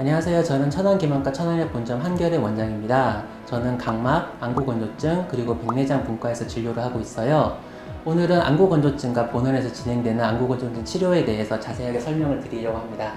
안녕하세요. 저는 천안기만과 천안의 본점 한결의 원장입니다. 저는 각막, 안구건조증, 그리고 백내장 분과에서 진료를 하고 있어요. 오늘은 안구건조증과 본원에서 진행되는 안구건조증 치료에 대해서 자세하게 설명을 드리려고 합니다.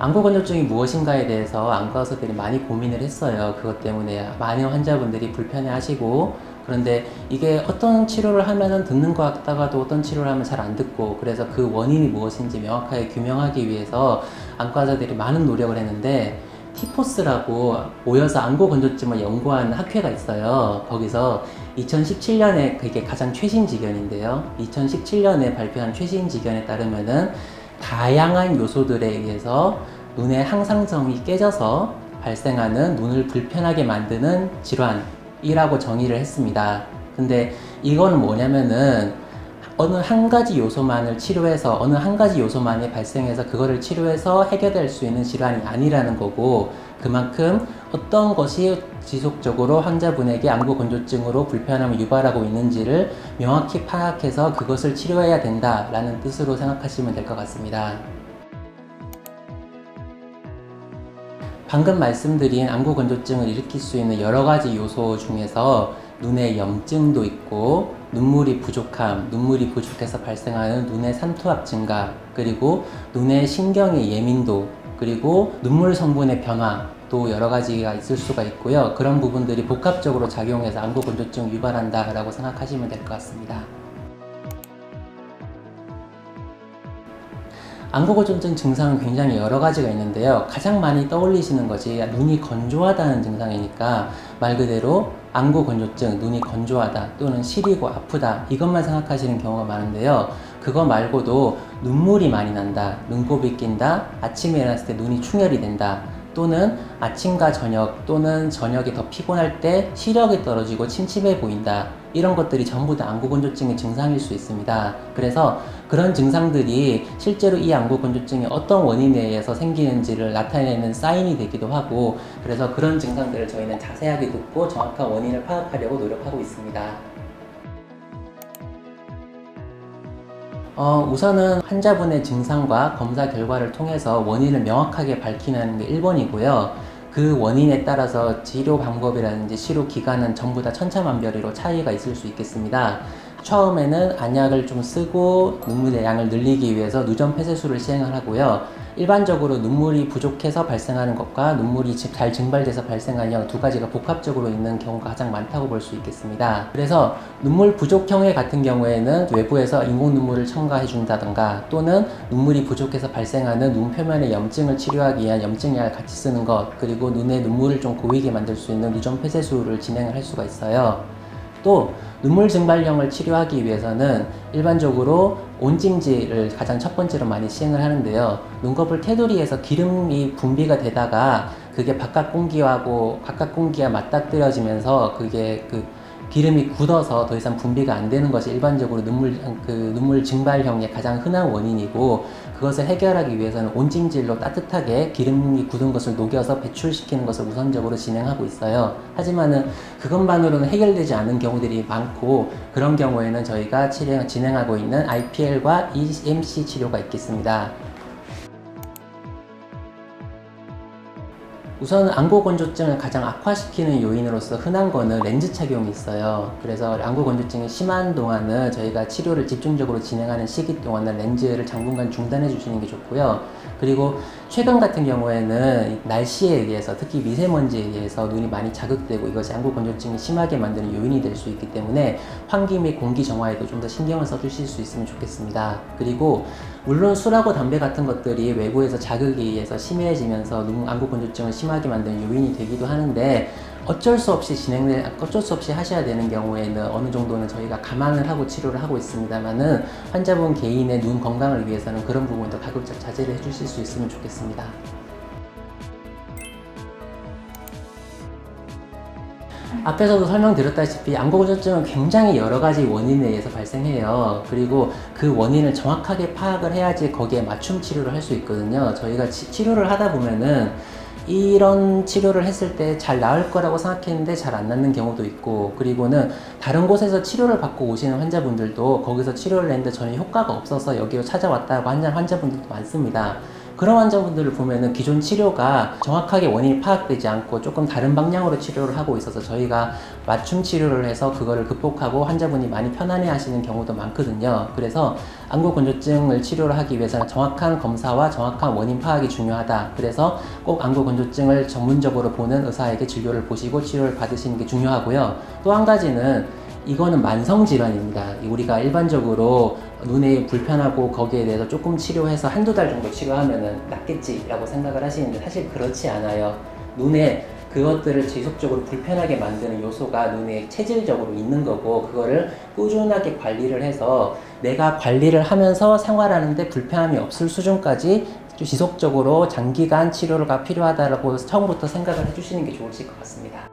안구건조증이 무엇인가에 대해서 안과 의사들이 많이 고민을 했어요. 그것 때문에 많은 환자분들이 불편해하시고 그런데 이게 어떤 치료를 하면은 듣는 것 같다가도 어떤 치료를 하면 잘 안 듣고 그래서 그 원인이 무엇인지 명확하게 규명하기 위해서 안과 의사들이 많은 노력을 했는데 티포스라고 모여서 안구 건조증을 연구한 학회가 있어요. 거기서 2017년에 그게 가장 최신 지견인데요. 2017년에 발표한 최신 지견에 따르면은 다양한 요소들에 의해서 눈의 항상성이 깨져서 발생하는 눈을 불편하게 만드는 질환 이라고 정의를 했습니다. 근데 이거는 뭐냐면은 어느 한 가지 요소만을 치료해서 어느 한 가지 요소만이 발생해서 그거를 치료해서 해결될 수 있는 질환이 아니라는 거고 그만큼 어떤 것이 지속적으로 환자분에게 안구 건조증으로 불편함을 유발하고 있는지를 명확히 파악해서 그것을 치료해야 된다라는 뜻으로 생각하시면 될 것 같습니다. 방금 말씀드린 안구 건조증을 일으킬 수 있는 여러 가지 요소 중에서 눈에 염증도 있고 눈물이 부족함, 눈물이 부족해서 발생하는 눈의 산투압 증가, 그리고 눈의 신경의 예민도, 그리고 눈물 성분의 변화, 또 여러 가지가 있을 수가 있고요. 그런 부분들이 복합적으로 작용해서 안구 건조증 유발한다라고 생각하시면 될 것 같습니다. 안구건조증 증상은 굉장히 여러 가지가 있는데요. 가장 많이 떠올리시는 것이 눈이 건조하다는 증상이니까 말 그대로 안구 건조증, 눈이 건조하다 또는 시리고 아프다 이것만 생각하시는 경우가 많은데요. 그거 말고도 눈물이 많이 난다, 눈곱이 낀다, 아침에 일어났을 때 눈이 충혈이 된다, 또는 아침과 저녁 또는 저녁에 더 피곤할 때 시력이 떨어지고 침침해 보인다. 이런 것들이 전부 다 안구건조증의 증상일 수 있습니다. 그래서 그런 증상들이 실제로 이 안구건조증이 어떤 원인에 의해서 생기는지를 나타내는 사인이 되기도 하고 그래서 그런 증상들을 저희는 자세하게 듣고 정확한 원인을 파악하려고 노력하고 있습니다. 어, 우선은 환자분의 증상과 검사 결과를 통해서 원인을 명확하게 밝히는 게 1번이고요. 그 원인에 따라서 치료 방법이라든지 치료 기간은 전부 다 천차만별이로 차이가 있을 수 있겠습니다. 처음에는 안약을 좀 쓰고 눈물의 양을 늘리기 위해서 누전 폐쇄술을 시행을 하고요. 일반적으로 눈물이 부족해서 발생하는 것과 눈물이 잘 증발돼서 발생하는 두 가지가 복합적으로 있는 경우가 가장 많다고 볼 수 있겠습니다. 그래서 눈물 부족형의 같은 경우에는 외부에서 인공 눈물을 첨가해 준다던가 또는 눈물이 부족해서 발생하는 눈 표면의 염증을 치료하기 위한 염증약을 같이 쓰는 것 그리고 눈에 눈물을 좀 고이게 만들 수 있는 누전 폐쇄술을 진행을 할 수가 있어요. 또 눈물 증발령을 치료하기 위해서는 일반적으로 온찜질을 가장 첫 번째로 많이 시행을 하는데요. 눈꺼풀 테두리에서 기름이 분비가 되다가 그게 바깥 공기하고 바깥 공기와 맞닥뜨려지면서 그게 그 기름이 굳어서 더 이상 분비가 안 되는 것이 일반적으로 눈물 그 눈물 증발형의 가장 흔한 원인이고 그것을 해결하기 위해서는 온찜질로 따뜻하게 기름이 굳은 것을 녹여서 배출시키는 것을 우선적으로 진행하고 있어요. 하지만은 그것만으로는 해결되지 않은 경우들이 많고 그런 경우에는 저희가 진행하고 있는 IPL과 EMC 치료가 있겠습니다. 우선 안구 건조증을 가장 악화시키는 요인으로서 흔한 거는 렌즈 착용이 있어요. 그래서 안구 건조증이 심한 동안은 저희가 치료를 집중적으로 진행하는 시기 동안은 렌즈를 당분간 중단해 주시는 게 좋고요. 그리고 최근 같은 경우에는 날씨에 의해서 특히 미세먼지에 의해서 눈이 많이 자극되고 이것이 안구 건조증이 심하게 만드는 요인이 될 수 있기 때문에 환기 및 공기 정화에도 좀 더 신경을 써 주실 수 있으면 좋겠습니다. 그리고 물론 술하고 담배 같은 것들이 외부에서 자극에 의해서 심해지면서 눈 안구 건조증을 심하게 만드는 요인이 되기도 하는데 어쩔 수 없이 진행을 어쩔 수 없이 하셔야 되는 경우에는 어느 정도는 저희가 감안을 하고 치료를 하고 있습니다만은 환자분 개인의 눈 건강을 위해서는 그런 부분도 가급적 자제를 해주실 수 있으면 좋겠습니다. 앞에서도 설명드렸다시피 안구건조증은 굉장히 여러 가지 원인에 의해서 발생해요. 그리고 그 원인을 정확하게 파악을 해야지 거기에 맞춤 치료를 할 수 있거든요. 저희가 치, 치료를 하다 보면은 이런 치료를 했을 때 잘 나을 거라고 생각했는데 잘 안 낫는 경우도 있고 그리고는 다른 곳에서 치료를 받고 오시는 환자분들도 거기서 치료를 했는데 전혀 효과가 없어서 여기로 찾아왔다고 하는 환자분들도 많습니다. 그런 환자분들을 보면은 기존 치료가 정확하게 원인이 파악되지 않고 조금 다른 방향으로 치료를 하고 있어서 저희가 맞춤 치료를 해서 그거를 극복하고 환자분이 많이 편안해 하시는 경우도 많거든요. 그래서 안구건조증을 치료를 하기 위해서는 정확한 검사와 정확한 원인 파악이 중요하다. 그래서 꼭 안구건조증을 전문적으로 보는 의사에게 진료를 보시고 치료를 받으시는 게 중요하고요. 또 한 가지는 이거는 만성 질환입니다. 우리가 일반적으로 눈에 불편하고 거기에 대해서 조금 치료해서 한두 달 정도 치료하면은 낫겠지라고 생각을 하시는데 사실 그렇지 않아요. 눈에 그것들을 지속적으로 불편하게 만드는 요소가 눈에 체질적으로 있는 거고 그거를 꾸준하게 관리를 해서 내가 관리를 하면서 생활하는데 불편함이 없을 수준까지 지속적으로 장기간 치료가 필요하다고 처음부터 생각을 해주시는 게 좋으실 것 같습니다.